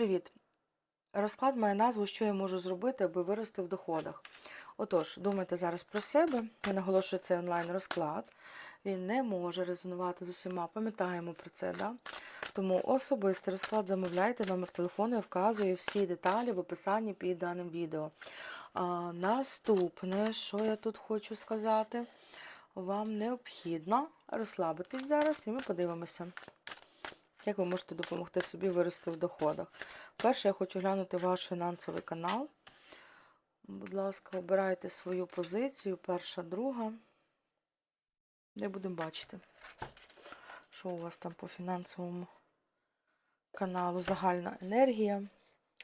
Привіт. Розклад має назву, що я можу зробити, аби вирости в доходах. Отож, думайте зараз про себе. Я наголошую це онлайн-розклад. Він не може резонувати з усіма. Пам'ятаємо про це, да? Тому особистий розклад замовляйте, номер телефону я вказую всі деталі в описанні під даним відео. А, наступне, що я тут хочу сказати, вам необхідно розслабитись зараз, і ми подивимося. Як ви можете допомогти собі вирости в доходах? Перше, я хочу глянути ваш фінансовий канал. Будь ласка, обирайте свою позицію, перша, друга. Де будемо бачити, що у вас там по фінансовому каналу. Загальна енергія.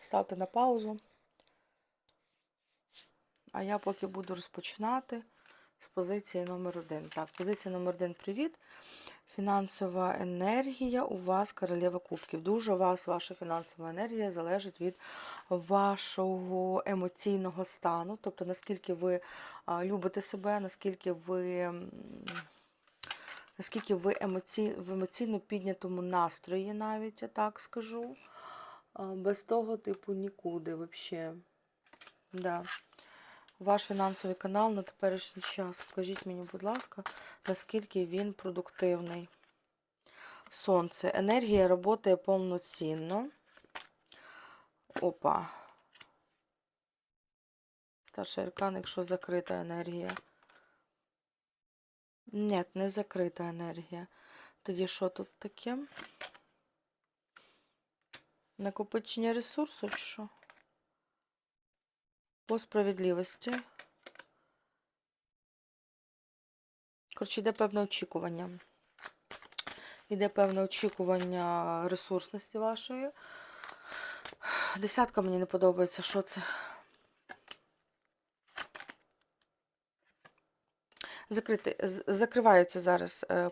Ставте на паузу. А я поки буду розпочинати з позиції номер один. Так, позиція номер один привіт. Фінансова енергія у вас королева кубків. Дуже у вас ваша фінансова енергія залежить від вашого емоційного стану, тобто наскільки ви любите себе, наскільки ви. Наскільки ви емоці... в емоційно піднятому настрої, навіть я так скажу. Без того, типу, нікуди взагалі. Да. Ваш фінансовий канал на теперішній час. Покажіть мені, будь ласка, наскільки він продуктивний. Сонце. Енергія працює повноцінно. Опа. Старший аркан, якщо закрита енергія. Ні, не закрита енергія. Тоді що тут таке? Накопичення ресурсу чи що? По справедливості. Коротше, йде певне очікування. Йде певне очікування ресурсності вашої. Десятка мені не подобається. Що це? Закрити, закривається зараз е,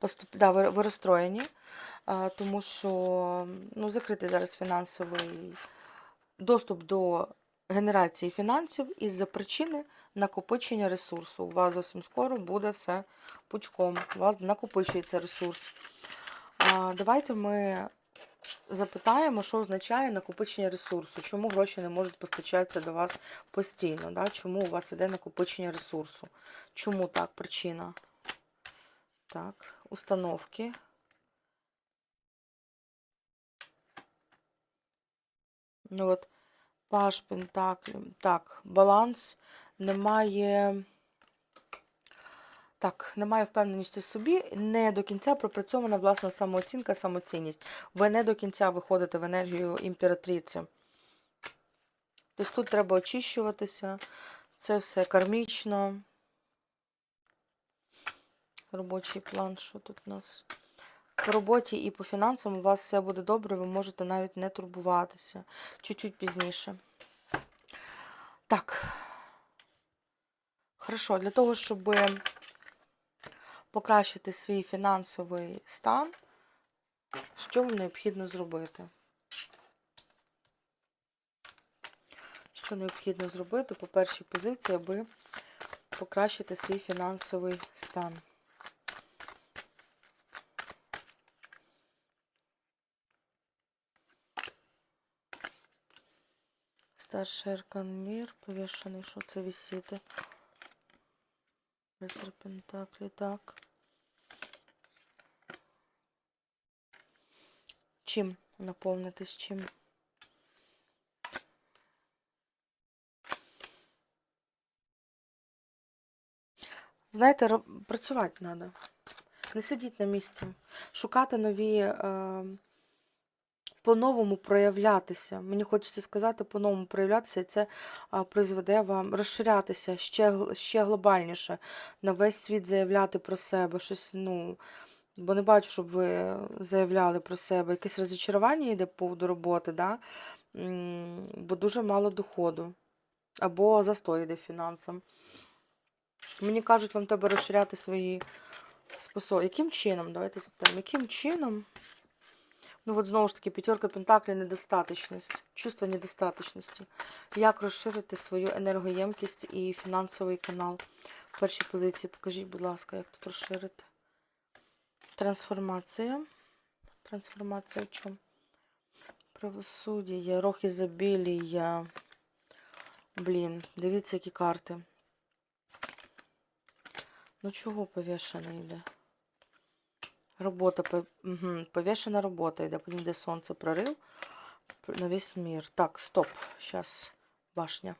поступ, да, ви, ви розстроєні, а, тому що ну, закритий зараз фінансовий доступ до генерації фінансів із-за причини накопичення ресурсу. У вас зовсім скоро буде все пучком. У вас накопичується ресурс. Давайте ми запитаємо, що означає накопичення ресурсу. Чому гроші не можуть постачатися до вас постійно? Да? Чому у вас іде накопичення ресурсу? Чому так? Причина? Так, установки. Ну от, Паш Пентаклів. Так, баланс. Немає. Так, немає впевненості в собі, не до кінця пропрацьована власна самооцінка, самоцінність. Ви не до кінця виходите в енергію імператриці. Тобто тут треба очищуватися. Це все кармічно. Робочий план, що тут у нас? По роботі і по фінансам у вас все буде добре, ви можете навіть не турбуватися. Чуть-чуть пізніше. Так. Хорошо, для того, щоб покращити свій фінансовий стан, що вам необхідно зробити? Що необхідно зробити по першій позиції, аби покращити свій фінансовий стан? Старший аркан мір, повішений, що це висіти? Рицар Пентаклі, так. Чим наповнитись чим? Знаєте, працювати треба. Не сидіть на місці. Шукати нові, е, по-новому проявлятися. Мені хочеться сказати, по-новому проявлятися, і це призведе вам розширятися ще, ще глобальніше, на весь світ заявляти про себе. Щось, ну, бо не бачу, щоб ви заявляли про себе. Якесь розчарування йде по поводу роботи, да? Бо дуже мало доходу. Або застой йде фінансам. Мені кажуть, вам треба розширяти свої способи. Яким чином? Давайте запитаємо, яким чином? Ну, от знову ж таки, п'ятерка Пентаклі недостаточність, чувство недостаточності. Як розширити свою енергоємкість і фінансовий канал? В першій позиції покажіть, будь ласка, як тут розширити. Трансформація. Трансформація в чому? Правосуддя, рог ізобілія. Блін, дивіться, які карти. Ну чого повішена йде? Робота, угу. повішена робота йде, потім де сонце прорив на весь мір. Так, стоп. Зараз башня.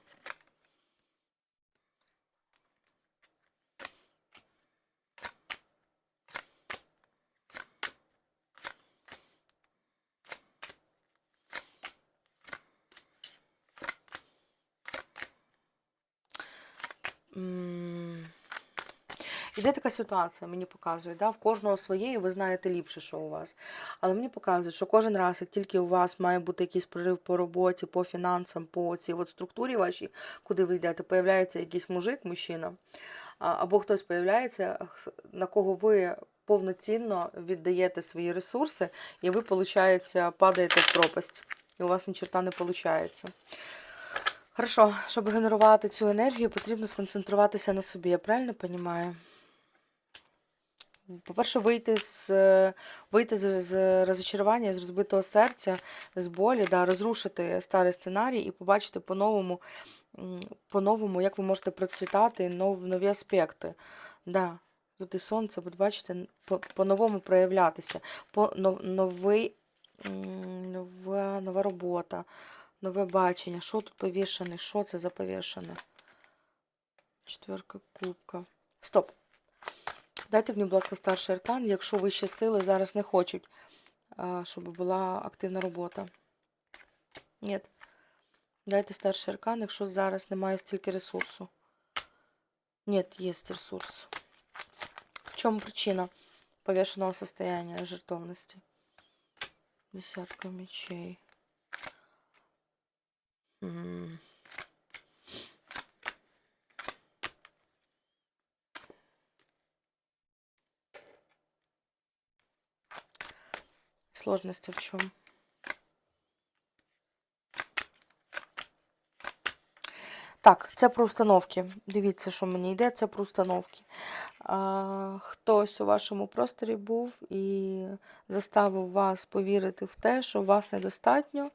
Іде така ситуація, мені показує, да? в кожного своє, і ви знаєте ліпше, що у вас. Але мені показує, що кожен раз, як тільки у вас має бути якийсь прорив по роботі, по фінансам, по цій от структурі вашій, куди ви йдете, появляється якийсь мужик, мужчина, або хтось появляється, на кого ви повноцінно віддаєте свої ресурси, і ви, виходить, падаєте в пропасть. І у вас ні черта не виходить. Хорошо, щоб генерувати цю енергію, потрібно сконцентруватися на собі. Я правильно розумію? По-перше, вийти з, вийти з, з розчарування, з розбитого серця, з болі, да, розрушити старий сценарій і побачити по-новому, по-новому, як ви можете процвітати, нов, нові аспекти. Да. Тут і сонце, будь бачите, по-новому проявлятися, новий, нова, нова робота, нове бачення. Що тут повішане? Що це за повішане? Четверка кубка. Стоп. Дайте мені, будь ласка, старший аркан, якщо вищі сили зараз не хочуть, щоб була активна робота. Ні. Дайте старший аркан, якщо зараз немає стільки ресурсу. Ні, є ресурс. В чому причина повішеного состояния жертовності? Десятка мечей. М. Сложности в чем? Так, це про установки. Дивіться, що мені йде, це про установки. А, хтось у вашому просторі був і заставив вас повірити в те, що вас недостатньо,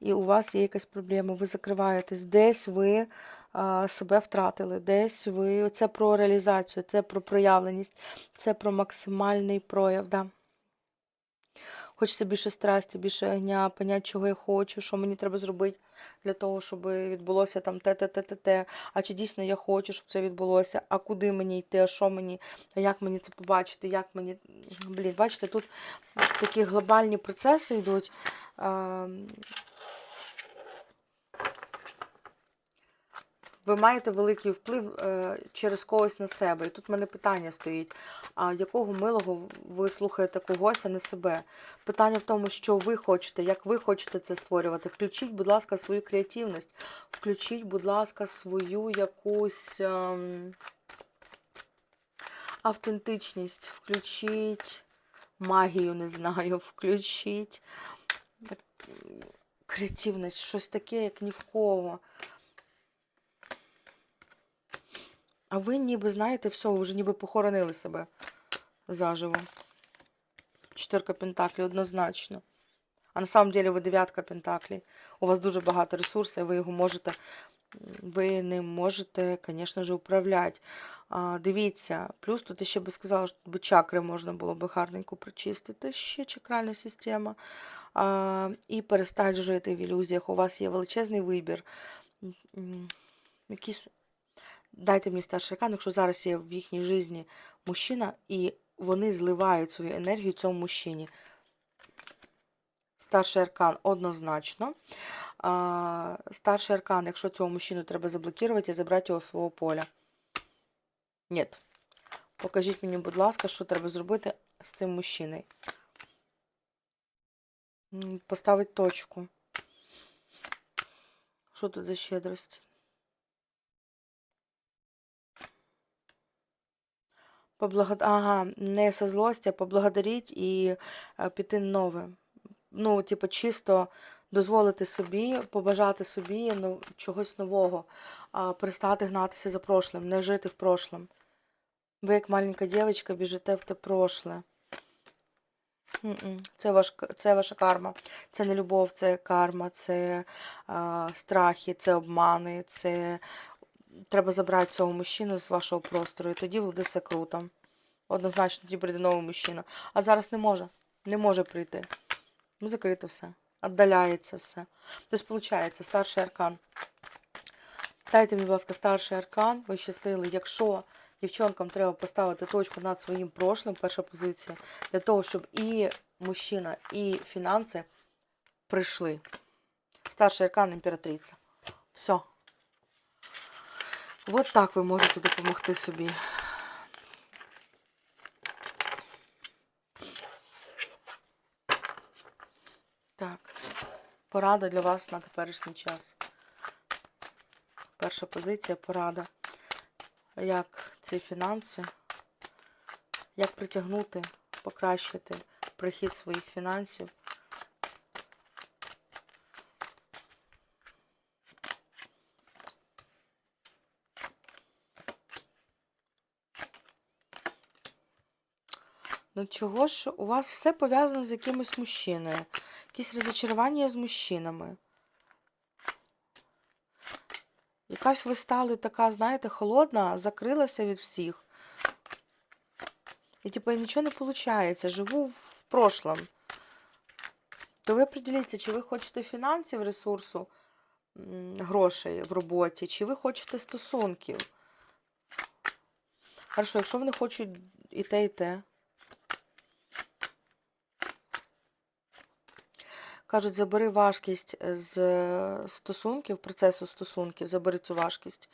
і у вас є якась проблема. Ви закриваєтесь, десь ви а, себе втратили, десь ви. Це про реалізацію, це про проявленість, це про максимальний прояв. Да. Хочеться більше страсті, більше огня, понять, чого я хочу, що мені треба зробити для того, щоб відбулося там те, те, те, те, те. А чи дійсно я хочу, щоб це відбулося? А куди мені йти? А що мені? А як мені це побачити? Як мені. Блін, бачите, тут такі глобальні процеси йдуть. Ви маєте великий вплив е, через когось на себе. І тут в мене питання стоїть: а якого милого ви слухаєте когось, а не себе? Питання в тому, що ви хочете, як ви хочете це створювати. Включіть, будь ласка, свою креативність, включіть, будь ласка, свою якусь ем, автентичність, включіть магію, не знаю, включіть креативність, щось таке, як ні в кого. А ви ніби, знаєте, все, вже ніби похоронили себе заживо. Чотирка пентаклів однозначно. А на самом деле ви дев'ятка пентаклей. У вас дуже багато ресурсів, ви його можете, ви ним можете, звісно ж, управляти. А, дивіться, плюс тут я ще би сказала, що тут би чакри можна було би гарненько прочистити. Ще чакральна система. А, і перестати жити в ілюзіях. У вас є величезний вибір. Якісь Дайте мені старший аркан, якщо зараз є в їхній житті мужчина, і вони зливають свою енергію цьому мужчині. Старший аркан однозначно. А, старший аркан, якщо цього мужчину треба заблокувати і забрати його з свого поля. Ні. Покажіть мені, будь ласка, що треба зробити з цим мужчиною. Поставити точку. Що тут за щедрость? Поблагод... Ага, не со злості, а поблагодарить і е, піти нове. Ну, типу, чисто дозволити собі, побажати собі ну, чогось нового, а перестати гнатися за прошлим, не жити в прошлом. Ви, як маленька дівчинка, біжите в те прошле. Це, ваш, це ваша карма. Це не любов, це карма, це а, страхи, це обмани, це треба забрати цього мужчину з вашого простору, і тоді буде все круто. Однозначно, тоді прийде новий мужчина. А зараз не може. Не може прийти. Ну, закрито все. Отдаляється все. Тобто, виходить, старший аркан. Дайте мені, будь ласка, старший аркан, вищі сили. Якщо дівчонкам треба поставити точку над своїм прошлим, перша позиція, для того, щоб і мужчина, і фінанси прийшли. Старший аркан імператриця. Все. От так ви можете допомогти собі. Так. Порада для вас на теперішній час. Перша позиція порада. Як ці фінанси, як притягнути, покращити прихід своїх фінансів. Ну чого ж у вас все пов'язано з якимось мужчиною? Якісь розочарування з мужчинами. Якась ви стали така, знаєте, холодна, закрилася від всіх. І типу нічого не виходить. Живу в прошлом. То ви приділіться, чи ви хочете фінансів, ресурсу, грошей в роботі, чи ви хочете стосунків. Хорошо, якщо вони хочуть і те, і те. Кажуть, забери важкість з е, стосунків, процесу стосунків, забери цю важкість.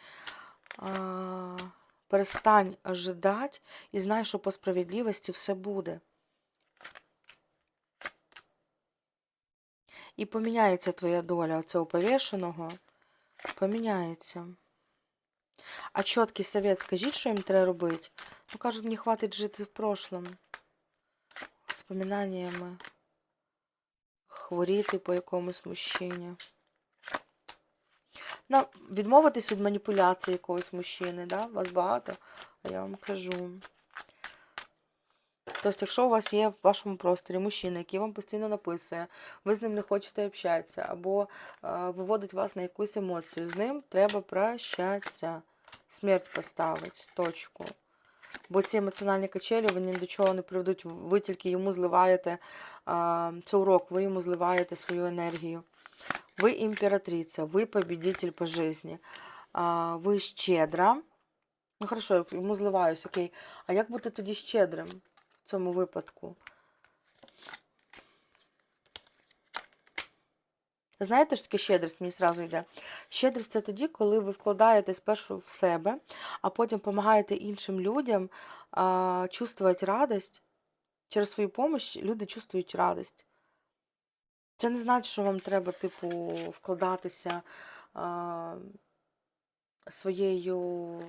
Перестань ожидати і знай, що по справедливості все буде. І поміняється твоя доля цього повішеного. Поміняється. А чіткий совет, скажіть, що їм треба робити? Ну, кажуть, мені хватить жити в прошлом. Вспоминаннями хворіти по якомусь мужчині. Ну, відмовитись від маніпуляції якогось мужчини, да? Вас багато, а я вам кажу. Тобто, якщо у вас є в вашому просторі мужчина, який вам постійно написує, ви з ним не хочете общатися, або е, виводить вас на якусь емоцію, з ним треба прощатися. Смерть поставить, точку. Бо ці емоціональні качелі вони до чого не приведуть. Ви тільки йому зливаєте а, це урок, ви йому зливаєте свою енергію. Ви імператриця, ви победитель по житті. Ви щедра. Ну, хорошо, йому зливаюсь, окей. А як бути тоді щедрим в цьому випадку? Знаєте, що таке щедрість? Мені зразу йде. Щедрість це тоді, коли ви вкладаєте спершу в себе, а потім допомагаєте іншим людям а, чувствувати радість. Через свою допомогу люди чувствують радість. Це не значить, що вам треба, типу, вкладатися а, своєю,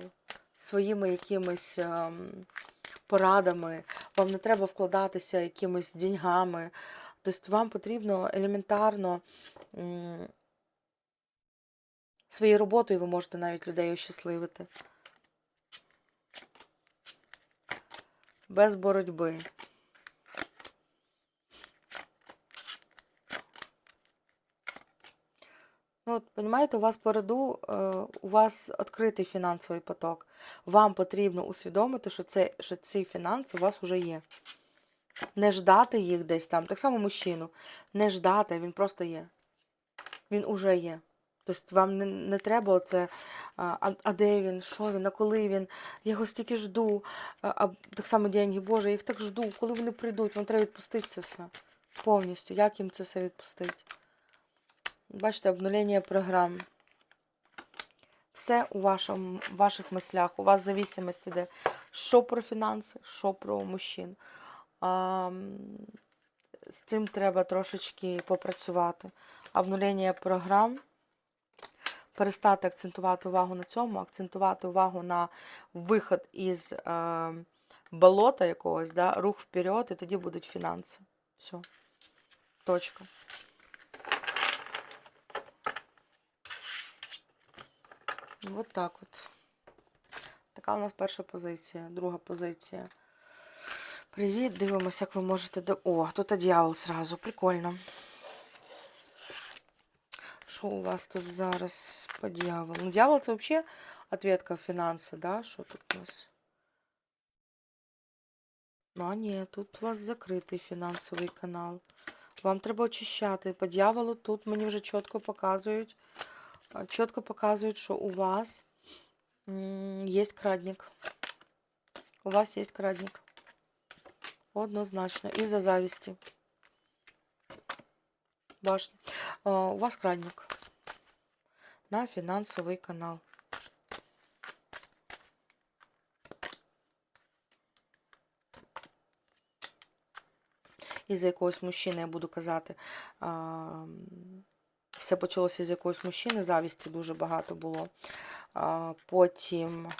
своїми якимись а, порадами, вам не треба вкладатися якимись деньгами. Тобто вам потрібно елементарно своєю роботою ви можете навіть людей ощасливити. Без боротьби. Ну, от, розумієте, у вас породу, е, у вас відкритий фінансовий поток. Вам потрібно усвідомити, що, це, що ці фінанси у вас вже є. Не ждати їх десь там. Так само мужчину. Не ждати, він просто є. Він уже є. Тобто вам не, не треба оце, а, а де він, що він, а коли він, я його стільки жду, а, так само деньги, Боже, я їх так жду, коли вони прийдуть, вам треба відпустити це все. Повністю. Як їм це все відпустити? Бачите, обнулення програм. Все у вашому, ваших мислях, у вас зависимость іде. Що про фінанси, що про мужчин. З цим треба трошечки попрацювати. Обнулення програм. Перестати акцентувати увагу на цьому, акцентувати увагу на виход із е, болота якогось, да, рух вперед, і тоді будуть фінанси. Все. Точка. Вот так от. Така у нас перша позиція. Друга позиція. Привіт, дивимося, як ви можете до. О, тут дьявол зразу, прикольно. Що у вас тут зараз по дьяволу? Ну, дьявол це взагалі ответка фінанси, да? Що тут у нас? А, ні, тут у вас закритий фінансовий канал. Вам треба очищати. По дьяволу тут мені вже чітко показують. Чітко показують, що у вас є крадник. У вас є крадник. Однозначно. Із-за зависті. Башня. У вас крадник. На фінансовий канал. Із-за якогось мужчини, я буду казати. Все почалося з якогось мужчини, завісті дуже багато було. Потім.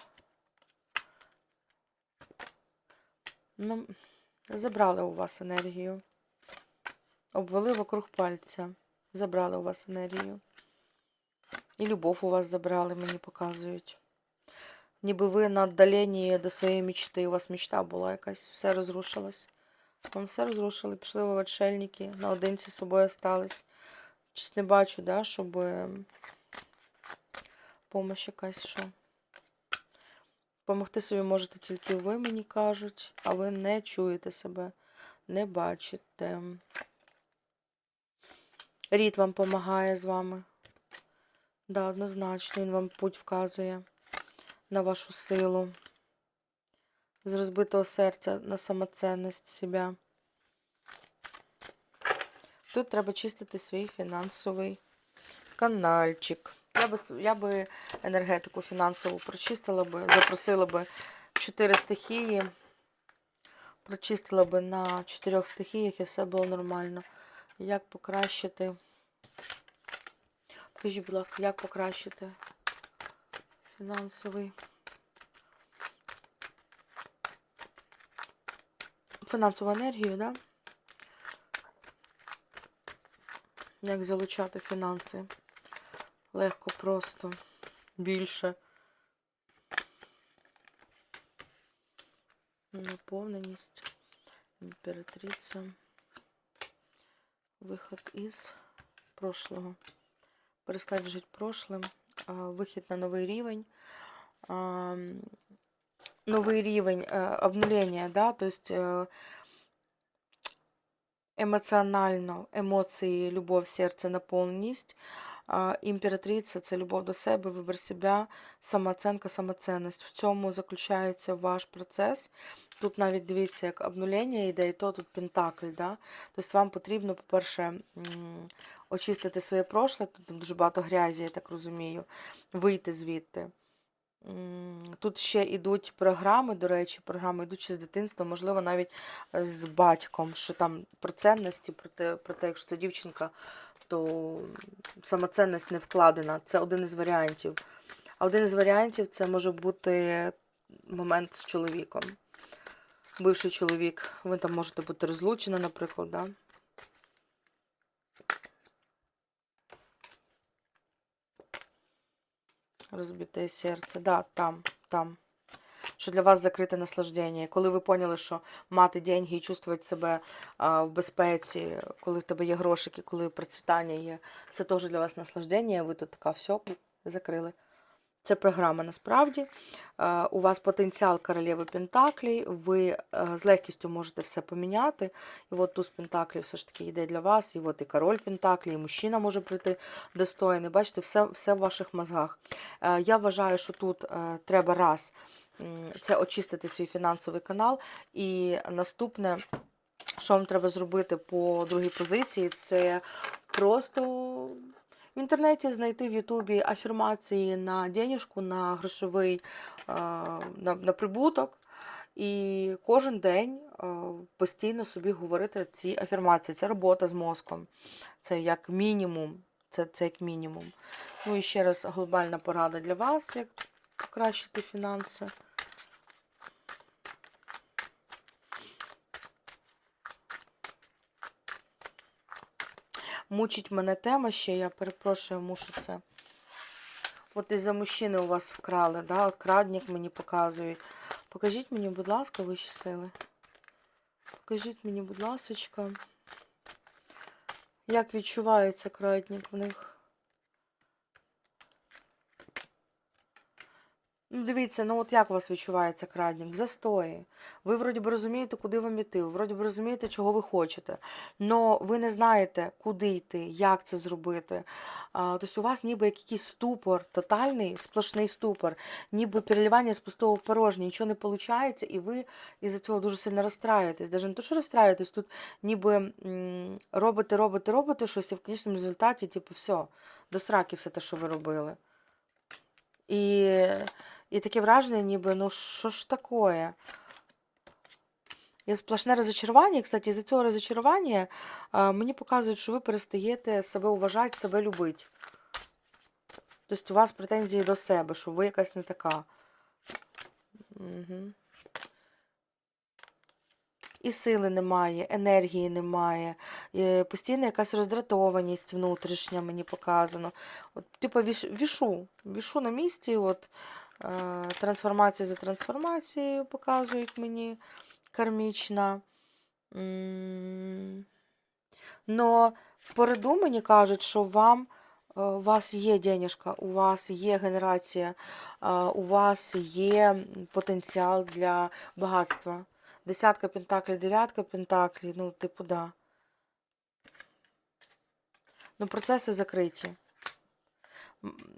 Ну, забрали у вас енергію. Обвели вокруг пальця. Забрали у вас енергію. І любов у вас забрали, мені показують. Ніби ви на віддаленні до своєї мечти. У вас мечта була якась, все розрушилось. Вам все розрушили, пішли в отшельники, наодинці з собою остались. Щось не бачу, да, щоб ем, помощь якась що. Помогти собі можете тільки ви, мені кажуть, а ви не чуєте себе, не бачите. Рід вам допомагає з вами. Да, однозначно, він вам путь вказує на вашу силу. З розбитого серця на самоцінність себе. Тут треба чистити свій фінансовий канальчик. Я би, я би енергетику фінансову прочистила би, запросила би чотири стихії, прочистила би на чотирьох стихіях і все було нормально. Як покращити? Покажіть, будь ласка, як покращити фінансовий фінансову енергію, да? Як залучати фінанси? Легко, просто, більше. Наповненість, імператриця. Виход із прошлого. Перестать жити прошлим. Вихід на новий рівень. Новий рівень е, обнулення, да, тобто емоціонально, емоції, любов, серце, наповненість. Імператриця це любов до себе, вибір себе, самооценка, самоцінність. В цьому заключається ваш процес. Тут навіть дивіться, як обнулення йде, і то тут пентакль. Да? Тобто вам потрібно, по-перше, очистити своє прошле, тут дуже багато грязі, я так розумію, вийти звідти. Тут ще йдуть програми, до речі, програми ще з дитинства, можливо, навіть з батьком, що там про цінності, про те, про те, якщо це дівчинка, то самоцінність не вкладена. Це один із варіантів. А один із варіантів це може бути момент з чоловіком. Бивший чоловік, ви там можете бути розлучені, наприклад, да? Розбите серце. Да, там, там. Що для вас закрите наслаждення. І Коли ви поняли, що мати деньги і чувствувати себе а, в безпеці, коли в тебе є грошики, коли процвітання є, це теж для вас наслаждення, ви тут така, все, закрили. Це програма насправді. Е, У вас потенціал королеви Пентаклі, ви е, з легкістю можете все поміняти. І от туз Пентаклі все ж таки йде для вас, і от і король Пентаклі, і мужчина може прийти достойний. Бачите, все, все в ваших мозгах. Е, Я вважаю, що тут треба раз це очистити свій фінансовий канал. І наступне, що вам треба зробити по другій позиції, це просто в інтернеті знайти в Ютубі афірмації на денежку, на грошовий, на, на прибуток. І кожен день постійно собі говорити ці афірмації. Це робота з мозком. Це як мінімум. Це, це як мінімум. Ну і ще раз глобальна порада для вас, як покращити фінанси. Мучить мене тема ще, я перепрошую, мушу це. От із-за мужчини у вас вкрали, да? Крадник мені показують. Покажіть мені, будь ласка, вищі сили. Покажіть мені, будь ласка, як відчувається крадник в них? Ну, дивіться, ну от як у вас відчувається крадник? В застої. Ви вроді би розумієте, куди вам іти, ви вроді би розумієте, чого ви хочете. Но ви не знаєте, куди йти, як це зробити. Тобто у вас ніби якийсь ступор, тотальний, сплошний ступор, ніби переливання з пустого в порожнє, нічого не виходить, і ви із-за цього дуже сильно розстраюєтесь. Навіть не то, що розстраюєтесь, тут ніби робите, робите, робите щось, і в кінцевому результаті, типу, все, до сраки все те, що ви робили. І, і таке враження, ніби, ну що ж таке? Є сплошне розочарування. І, кстати, з цього розочарування мені показують, що ви перестаєте себе уважати, себе любити. Тобто у вас претензії до себе, що ви якась не така. Угу. І сили немає, енергії немає, постійно якась роздратованість внутрішня мені показано. От, типу, віш, вішу, вішу на місці, от, е, трансформація за трансформацією показують мені кармічна. Но переду мені кажуть, що вам е, у вас є денежка, у вас є генерація, е, у вас є потенціал для багатства. Десятка пентаклей, дев'ятка пентаклей, ну, типу, да. Ну, процеси закриті.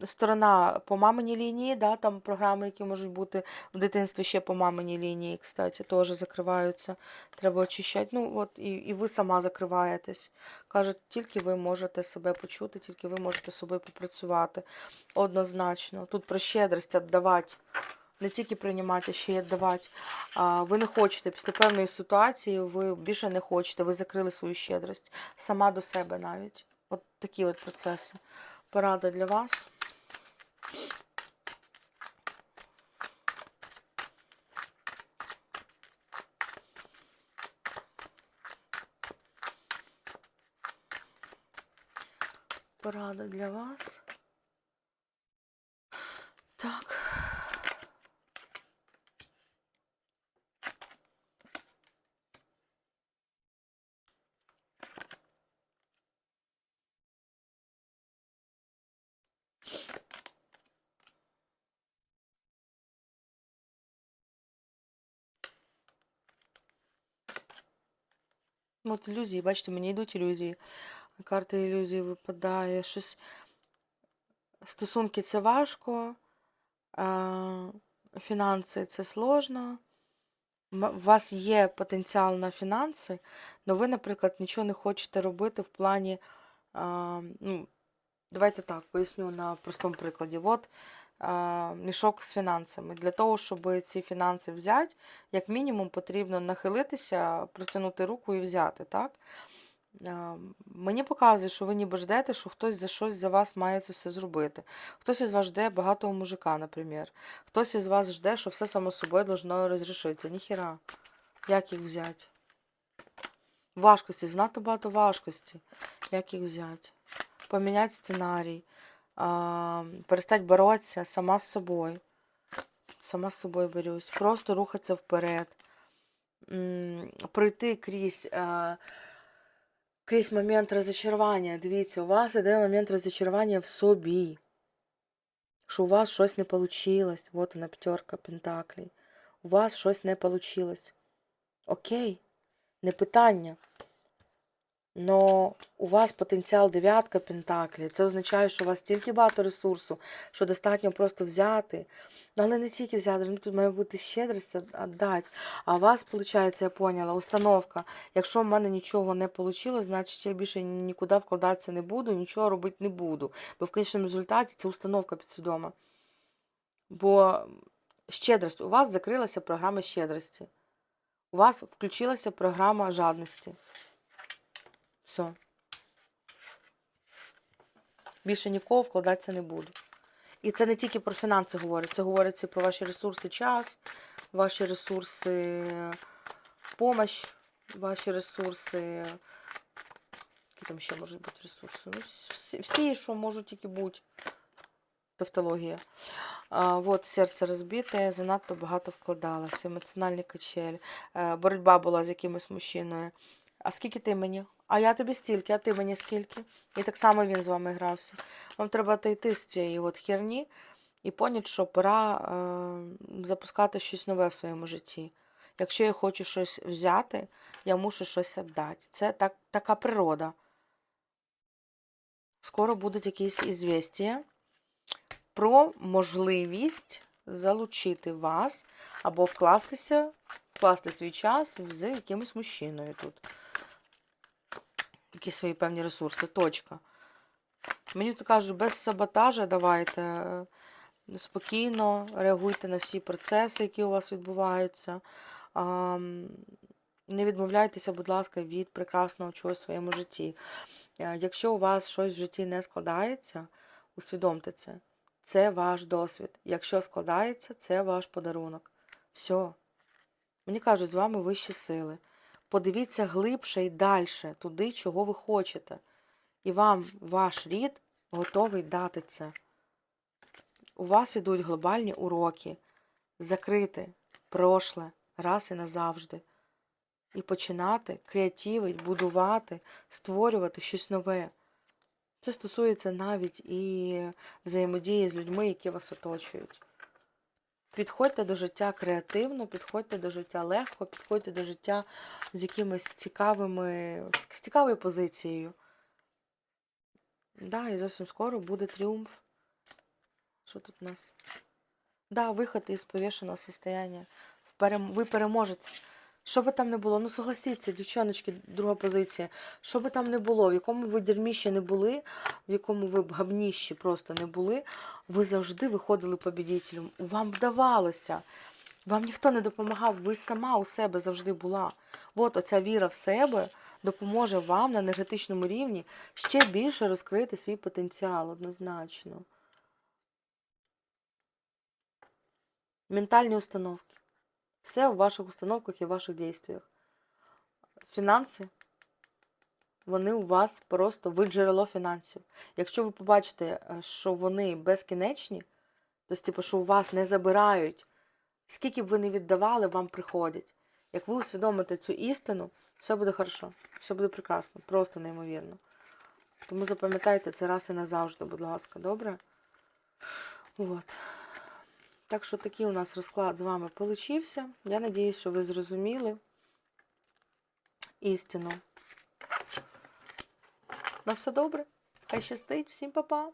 Сторона по маминій лінії, да, там програми, які можуть бути в дитинстві ще по маминій лінії, кстати, теж закриваються. Треба очищати. Ну, от, і, і ви сама закриваєтесь. Кажуть, тільки ви можете себе почути, тільки ви можете собою попрацювати. Однозначно. Тут про щедрість віддавати. Не тільки приймати, а ще й віддавати. Ви не хочете після певної ситуації, ви більше не хочете, ви закрили свою щедрість. Сама до себе навіть. От такі от процеси. Порада для вас. Порада для вас. Так. От ілюзії, бачите, мені йдуть ілюзії. Карта ілюзії випадає. Щось. Стосунки це важко, фінанси це сложно. У вас є потенціал на фінанси, але ви, наприклад, нічого не хочете робити в плані. Ну, давайте так, поясню на простому прикладі. От мішок з фінансами. Для того, щоб ці фінанси взяти, як мінімум потрібно нахилитися, протягнути руку і взяти, так? Мені показує, що ви ніби ждете, що хтось за щось за вас має це все зробити. Хтось із вас жде багатого мужика, наприклад. Хтось із вас жде, що все само собою должно розрішитися. Ніхіра. Як їх взяти? Важкості, знато багато важкості. Як їх взяти? Поміняти сценарій. А, перестати боротися сама з собою. Сама з собою борюсь. Просто рухатися вперед. Пройти крізь. Крізь момент розочарування. Дивіться, у вас іде момент розочарування в собі. Що у вас щось не вийшло. От вона п'ятерка пентаклей. У вас щось не вийшло. Окей, не питання. Но у вас потенціал дев'ятка пентаклів. Це означає, що у вас стільки багато ресурсу, що достатньо просто взяти. Ну, але не тільки взяти, ну, тут має бути щедрість віддати. А у вас, виходить, я поняла, установка. Якщо в мене нічого не вийшло, значить я більше нікуди вкладатися не буду, нічого робити не буду. Бо в кінцевому результаті це установка підсвідома. Бо щедрість, у вас закрилася програма щедрості. У вас включилася програма жадності. Все. Більше ні в кого вкладатися не буду. І це не тільки про фінанси говорить, це говориться про ваші ресурси час, ваші ресурси помощь, ваші ресурси. Які там ще можуть бути ресурси? Ну, всі, всі, що можуть тільки бути. Тавтологія. А, от серце розбите, занадто багато вкладалося, емоціональні качелі, е, боротьба була з якимось мужчиною. А скільки ти мені? А я тобі стільки, а ти мені скільки? І так само він з вами грався. Вам треба отойти з цієї от херні і поняти, що пора е, запускати щось нове в своєму житті. Якщо я хочу щось взяти, я мушу щось віддати. Це так, така природа. Скоро будуть якісь ізвістія про можливість залучити вас або вкластися, вкласти свій час з якимось мужчиною тут. Якісь свої певні ресурси. Точка. Мені тут кажуть, без саботажа давайте. е, Спокійно реагуйте на всі процеси, які у вас відбуваються. Не відмовляйтеся, будь ласка, від прекрасного чогось в своєму житті. Е, Якщо у вас щось в житті не складається, усвідомте це. Це ваш досвід. Якщо складається, це ваш подарунок. Все. Мені кажуть, з вами вищі сили. Подивіться глибше і далі туди, чого ви хочете. І вам ваш рід готовий дати це. У вас ідуть глобальні уроки. Закрити прошле раз і назавжди. І починати креативити, будувати, створювати щось нове. Це стосується навіть і взаємодії з людьми, які вас оточують. Підходьте до життя креативно, підходьте до життя легко, підходьте до життя з якимись цікавими, з цікавою позицією. Да, і зовсім скоро буде тріумф. Що тут у нас? Да, виход із повішеного состояння. Ви переможете. Що би там не було, ну согласіться, дівчоночки, друга позиція. Що би там не було, в якому ви дерміші не були, в якому ви б габніщі просто не були, ви завжди виходили побідітелем. Вам вдавалося. Вам ніхто не допомагав, ви сама у себе завжди була. От оця віра в себе допоможе вам на енергетичному рівні ще більше розкрити свій потенціал однозначно. Ментальні установки. Все в ваших установках і в ваших дійствах. Фінанси, вони у вас просто ви джерело фінансів. Якщо ви побачите, е, що вони безкінечні, тобто, типу, що у вас не забирають, скільки б ви не віддавали, вам приходять. Як ви усвідомите цю істину, все буде хорошо, все буде прекрасно, просто неймовірно. Тому запам'ятайте це раз і назавжди, будь ласка, добре? От. Так що такий у нас розклад з вами получився. Я надіюсь, що ви зрозуміли істину. На все добре. Хай щастить, всім па-па!